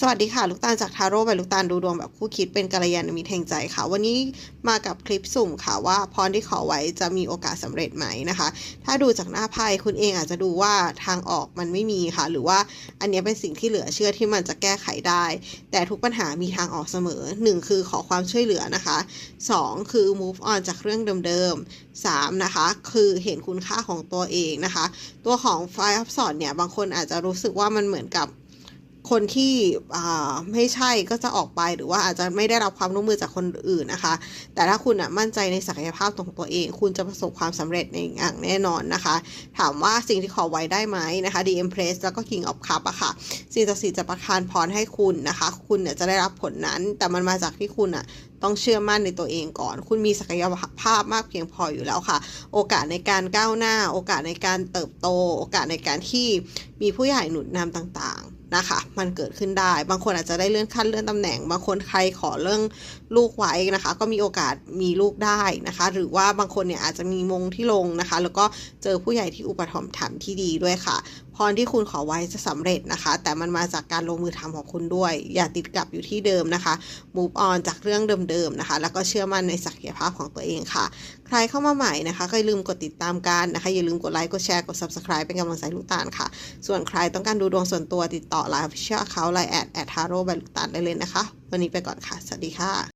สวัสดีค่ะ ลูกตาลจากทาโร่ใบลูกตาลดูดวงแบบคู่คิดเป็นกัลยาณมิตรแห่งใจค่ะ วันนี้มากับคลิปสุ่มค่ะว่าพรที่ขอไว้จะมีโอกาสสำเร็จไหมนะคะ ถ้าดูจากหน้าไพ่คุณเองอาจจะดูว่าทางออกมันไม่มีค่ะ หรือว่าอันนี้เป็นสิ่งที่เหลือเชื่อที่มันจะแก้ไขได้ แต่ทุกปัญหามีทางออกเสมอ 1 คือขอความช่วยเหลือนะคะ 2 คือ move on จากเรื่องเดิมๆ3นะคะ คือเห็นคุณค่าของตัวเองนะคะ ตัวของ Five of Swords เนี่ยบางคนอาจจะรู้สึกว่ามันเหมือนกับ คนที่ไม่ใช่ก็จะออกไปหรือว่าอาจจะไม่ได้รับความร่วมมือจากคนอื่นนะคะ แต่ถ้าคุณอะมั่นใจในศักยภาพของตัวเอง คุณจะประสบความสำเร็จในอย่างแน่นอนนะคะ ถามว่าสิ่งที่ขอไว้ได้ไหมนะคะ The Empress แล้วก็ King of Cup อะค่ะสิ่งศักดิ์สิทธิ์จะประทานพรให้คุณนะคะ คุณเนี่ยจะได้รับผลนั้น แต่มันมาจากที่คุณอะต้องเชื่อมั่นในตัวเองก่อน คุณมีศักยภาพมากเพียงพออยู่แล้วค่ะ โอกาสในการก้าวหน้า โอกาสในการเติบโต โอกาสในการที่มีผู้ใหญ่หนุนนำต่าง นะคะ มันเกิดขึ้นได้ บางคนอาจจะได้เลื่อนขั้นเลื่อนตำแหน่ง บางคนใครขอเรื่องลูกไว้นะคะ ก็มีโอกาสมีลูกได้นะคะ หรือว่าบางคนเนี่ยอาจจะมีมงที่ลงนะคะ แล้วก็เจอผู้ใหญ่ที่อุปถัมภ์ถมที่ดีด้วยค่ะ พรที่คุณขอไว้จะสำเร็จนะคะ แต่มันมาจากการลงมือทำของคุณด้วย อย่าติดกับอยู่ที่เดิมนะคะ move on จากเรื่องเดิมๆนะคะ แล้วก็เชื่อมั่นในศักยภาพของตัวเองค่ะ รเข้ามาใหม่นะคะก็อย่าลืมกดติดตามกันนะคะ อย่าลืมกดไลค์ กดแชร์ กด subscribe เป็นกำลังใจลูกตาลค่ะ ส่วนใครต้องการดูดวงส่วนตัวติดต่อไลน์ official account ไลน์แอดแอดทาโร่ใบลูกตาลได้เลยนะคะ วันนี้ไปก่อนค่ะ สวัสดีค่ะ